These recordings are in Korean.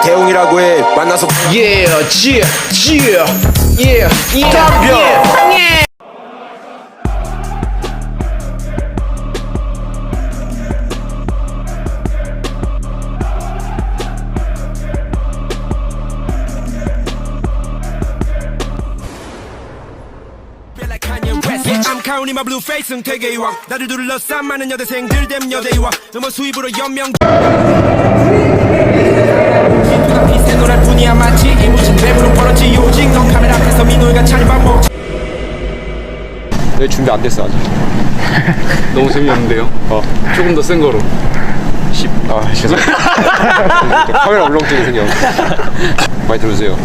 나 대웅이라고 해 만나서 Yeah, yeah, yeah, yeah, yeah, 덤벼. yeah. Feel like Kanye West. Yeah, I'm counting my blue face 나를 둘러싼 많은 여대생들 됨 여대이와 너무 수입으로 연명 이야 마치 이무진 랩으로 벌었지 오직 넌 카메라 앞에서 민호이가 찰밥 먹내 준비 안 됐어 아직 너무 재미없는데요? 어. 조금 더 센 거로. 아 죄송해요 카메라 울렁증이 생겨 많이 들어주세요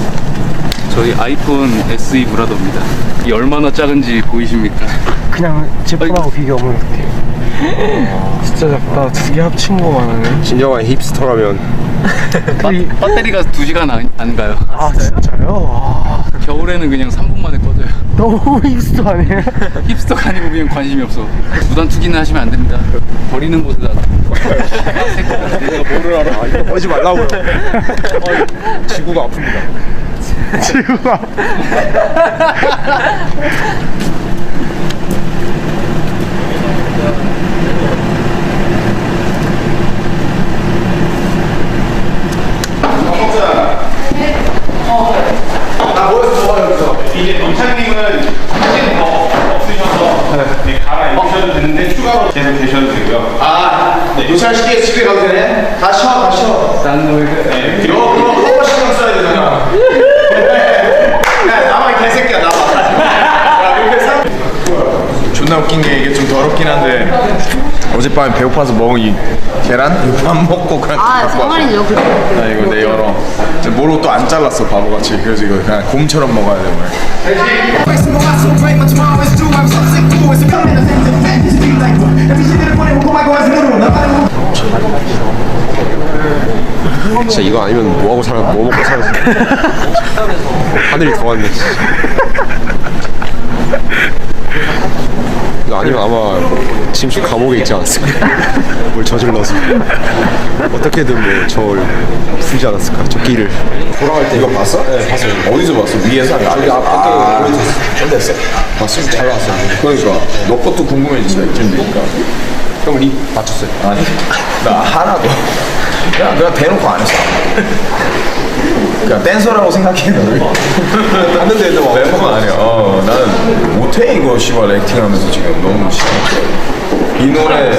저희 아이폰 SE 브라더입니다. 이 얼마나 작은지 보이십니까? 그냥 제품하고 비교하면 진짜 작다 두 개 합친 거만 하네 진정한 힙스터라면 바, 배터리가 2시간 안, 안 가요. 아 진짜요? 아, 겨울에는 그냥 3분 만에 꺼져요. 너무 힙스터 아니에요? 힙스터가 아니고 그냥 관심이 없어. 무단 투기는 하시면 안 됩니다. 버리는 곳에다. 내가 뭐를 알아? 아 이거 보지 말라고요 어, 지구가 아픕니다 지구가 이제 동창님은 사실 더 없으셔서 네, 갈아입으셔도 되는데 추가로 계속 계셔도 되고요. 아, 네, 요철시계 집에 가도 되네? 다 쉬어, 다 쉬어. 네, 이거, 그거 커버 신경 써야 되잖아. 야, 이 개새끼야, 나와. 야, 이렇게 사 존나 웃긴 게 이게 좀 더럽긴 한데 어젯밤에 배고파서 먹은 이 계란? 밥 먹고 그냥 아 갖고 왔어. 정말이죠 그렇게 나 이거 내 열어. 모르고 또안 잘랐어 바보같이. 그래서 이거 그냥 곰처럼 먹어야 돼 오늘. 진짜 이거 아니면 뭐하고 살아 뭐 먹고 살았어 하늘이 더웠네 진짜. 이거 아니면 아마 지금 감옥에 있지 않았을까 뭘 저질러서 어떻게든 뭐 저를 풀지 않았을까 저 길을 돌아갈 때 이거 봤어? 네 봤어요. 어디서 봤어? 위에서 아니 아래 아, 좀 됐어. 봤어? 잘 봤어. 그러니까 너 것도 궁금해지죠 이쯤 되니까. 형립 맞췄어요? 아니 나 하나도. 그냥 그냥 대놓고 안 했어. 그냥 댄서라고 생각해 너를. 봤는데도 막 래퍼가 아니야. 어 나는 못해 이거 씨발 액팅 하면서 지금 너무 싫어. 이 노래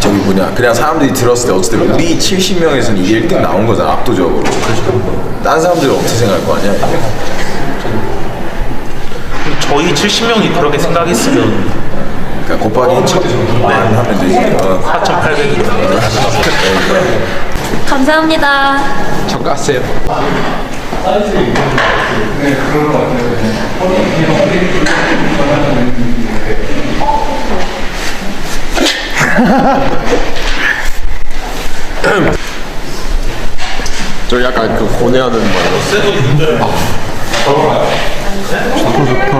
저기 뭐냐 그냥 사람들이 들었을 때 어쨌든 우리 70명에서는 이게 1등 나온 거잖아 압도적으로 다른 사람들은 어떻게 생각할 거 아니야 저희 70명이 그렇게 생각했으면 그러니까 곱하기 첫만 하면 되지 어. 4,800이 감사합니다. 저 깠어요. 저 약간 그 고뇌하는 말 좋다 좋다